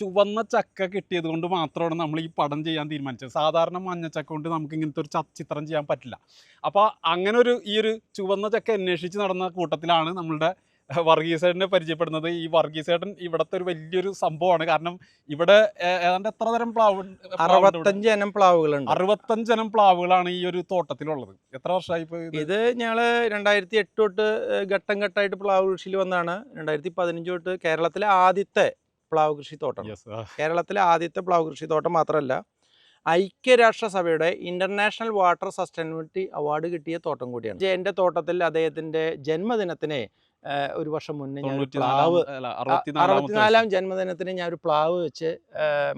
ചുവന്ന ചക്ക കിട്ടിയത് കൊണ്ട് മാത്രമാണ് നമ്മൾ ഈ പടം ചെയ്യാൻ തീരുമാനിച്ചത്. സാധാരണ മഞ്ഞ ചക്ക കൊണ്ട് നമുക്ക് ഇങ്ങനത്തെ ഒരു ചിത്രം ചെയ്യാൻ പറ്റില്ല. അപ്പോൾ അങ്ങനെ ഒരു ഈ ഒരു ചുവന്ന ചക്ക അന്വേഷിച്ച് നടന്ന കൂട്ടത്തിലാണ് നമ്മളുടെ വർഗീസേട്ടനെ പരിചയപ്പെടുന്നത്. ഈ വർഗീസേട്ടൻ ഇവിടുത്തെ ഒരു വലിയൊരു സംഭവമാണ്. കാരണം ഇവിടെ ഏതാണ്ട് എത്ര തരം പ്ലാവ്? അറുപത്തഞ്ച് ഇനം പ്ലാവുകളുണ്ട്. അറുപത്തഞ്ചനം പ്ലാവുകളാണ് ഈ ഒരു തോട്ടത്തിലുള്ളത്. എത്ര വർഷമായി ഇത്? ഞങ്ങൾ രണ്ടായിരത്തി എട്ട് തൊട്ട് ഘട്ടം ഘട്ടമായിട്ട് പ്ലാവ് കൃഷിയിൽ വന്നാണ് രണ്ടായിരത്തി പതിനഞ്ച് തൊട്ട് കേരളത്തിലെ ആദ്യത്തെ പ്ലാവ് കൃഷിത്തോട്ടം കേരളത്തിലെ ആദ്യത്തെ പ്ലാവ് കൃഷിത്തോട്ടം മാത്രമല്ല ഐക്യരാഷ്ട്രസഭയുടെ ഇന്റർനാഷണൽ വാട്ടർ സസ്റ്റൈനബിലിറ്റി അവാർഡ് കിട്ടിയ തോട്ടം കൂടിയാണ്. എന്റെ തോട്ടത്തിൽ അദ്ദേഹത്തിന്റെ ജന്മദിനത്തിന് ഒരു വർഷം മുന്നേ ഞാൻ പ്ലാവ് അറുപത്തിനാലാം ജന്മദിനത്തിന് ഞാൻ ഒരു പ്ലാവ് വെച്ച്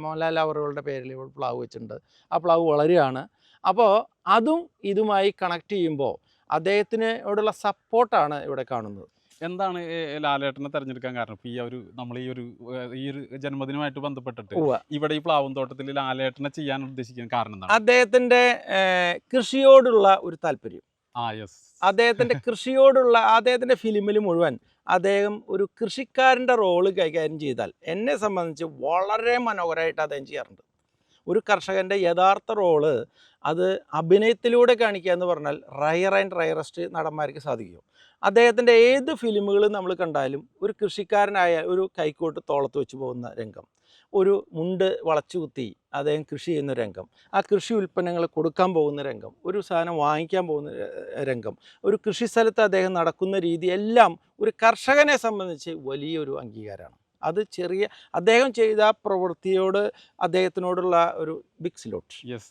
മോഹൻലാൽ അവറുകളുടെ പേരിൽ പ്ലാവ് വെച്ചിട്ടുണ്ട്. ആ പ്ലാവ് വളരുകയാണ്. അപ്പോൾ അതും ഇതുമായി കണക്ട് ചെയ്യുമ്പോൾ അദ്ദേഹത്തിനോടുള്ള സപ്പോർട്ടാണ് ഇവിടെ കാണുന്നത്. എന്താണ് ലാലേട്ടനെ തെരഞ്ഞെടുക്കാൻ കാരണം? ഇപ്പൊ ഈ ഒരു നമ്മൾ ഈ ഒരു ഈ ഒരു ജന്മദിനമായിട്ട് ബന്ധപ്പെട്ടിട്ട് ഇവിടെ ഈ പ്ലാവും തോട്ടത്തിൽ ലാലേട്ടനെ ചെയ്യാൻ ഉദ്ദേശിക്കുന്ന കാരണം എന്താണ്? അദ്ദേഹത്തിന്റെ കൃഷിയോടുള്ള ഒരു താല്പര്യം. ആ യെസ്. അദ്ദേഹത്തിന്റെ കൃഷിയോടുള്ള അദ്ദേഹത്തിന്റെ ഫിലിമിൽ മുഴുവൻ അദ്ദേഹം ഒരു കൃഷിക്കാരന്റെ റോൾ കൈകാര്യം ചെയ്താൽ എന്നെ സംബന്ധിച്ച് വളരെ മനോഹരമായിട്ട് അദ്ദേഹം ചെയ്യാറുണ്ട്. ഒരു കർഷകന്റെ യഥാർത്ഥ റോൾ അത് അഭിനയത്തിലൂടെ കാണിക്കുക എന്ന് പറഞ്ഞാൽ റയർ ആൻഡ് റയറസ്റ്റ് നടന്മാർക്ക് സാധിക്കും. അദ്ദേഹത്തിന്റെ ഏത് ഫിലിമുകൾ നമ്മൾ കണ്ടാലും ഒരു കൃഷിക്കാരനായ ഒരു കൈക്കോട്ട് തോളത്ത് വെച്ച് പോകുന്ന രംഗം. ഒരു മുണ്ട് വളച്ചു കുത്തി അദ്ദേഹം കൃഷി ചെയ്യുന്ന രംഗം. ആ കൃഷി ഉൽപ്പന്നങ്ങൾ കൊടുക്കാൻ പോകുന്ന രംഗം. ഒരു സാധനം വാങ്ങിക്കാൻ പോകുന്ന രംഗം. ഒരു കൃഷി സ്ഥലത്ത് അദ്ദേഹം നടക്കുന്ന രീതി എല്ലാം ഒരു കർഷകനെ സംബന്ധിച്ച് വലിയൊരു അംഗീകാരമാണ്. അത് ചെറിയ അദ്ദേഹം ചെയ്ത പ്രവൃത്തിയോട് അദ്ദേഹത്തിനോടുള്ള ഒരു ബിഗ് സിലോട്ട് യെസ്